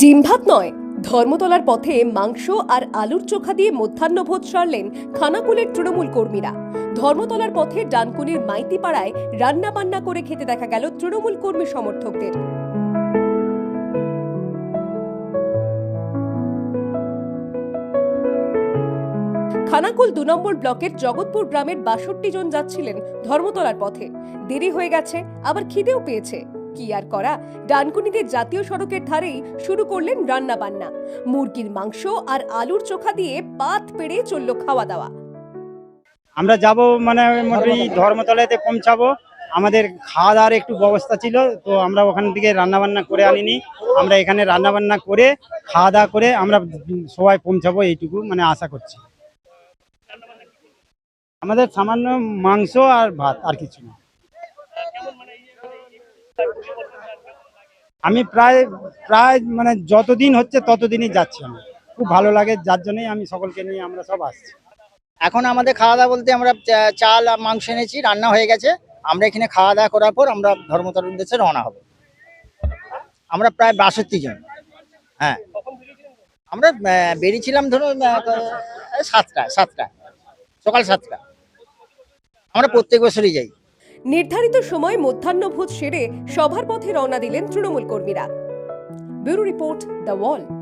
ডিম ভাত নয়, ধর্মতলার পথে মাংস আর আলুর চোখা দিয়ে মধ্যাহ্নভোজ সারলেন খানাকুলের তৃণমূল কর্মীরা। ধর্মতলার পথে ডানকুনির মাইতি পাড়ায় রান্না বান্না করে খেতে দেখা গেল তৃণমূল কর্মী সমর্থকদের। খানাকুল দু নম্বর ব্লকের জগৎপুর গ্রামের বাষট্টি জন যাচ্ছিলেন ধর্মতলার পথে। দেরি হয়ে গেছে, আবার খিদেও পেয়েছে। কি আর করা? ডানকুনিতে জাতীয় সড়কের ধারেই শুরু করলেন রান্না বান্না মুরগির মাংস আর আলুর চোখা দিয়ে পাত পেড়ে চলল খাওয়া দাওয়া আমরা যাব মানে মোটামুটি ধর্মতলাতে পৌঁছাবো। আমাদের খাওয়া দাওয়ার একটু ব্যবস্থা ছিল, তো আমরা ওখান থেকে রান্না বান্না করে আনিনি। আমরা এখানে রান্না বান্না করে খাওয়া দাওয়া করে আমরা সবাই পৌঁছাবো এইটুকু মানে আশা করছি। আমাদের সামান্য মাংস আর ভাত, আর কিছু না। আমি প্রায় প্রায় মানে যতদিন হচ্ছে ততদিনই যাচ্ছি আমি। খুব ভালো লাগে, যার জন্যই আমি সকলকে নিয়ে আমরা সব আসছি। এখন আমাদের খাওয়া দাওয়া বলতে আমরা চাল আর মাংস এনেছি, রান্না হয়ে গেছে। আমরা এখানে খাওয়া দাওয়া করার পর আমরা ধর্মতলার উদ্দেশ্যে রওনা হব। আমরা প্রায় বাষট্টি জন। হ্যাঁ। আমরা বেরিয়েছিলাম ধরুন সাতটা সাতটা সকাল সাতটা আমরা প্রত্যেক বছরই যাই। নির্ধারিত সময় মধ্যাহ্নভোজ সেরে সভার পথে রওনা দিলেন তৃণমূল কর্মীরা। Bureau report the wall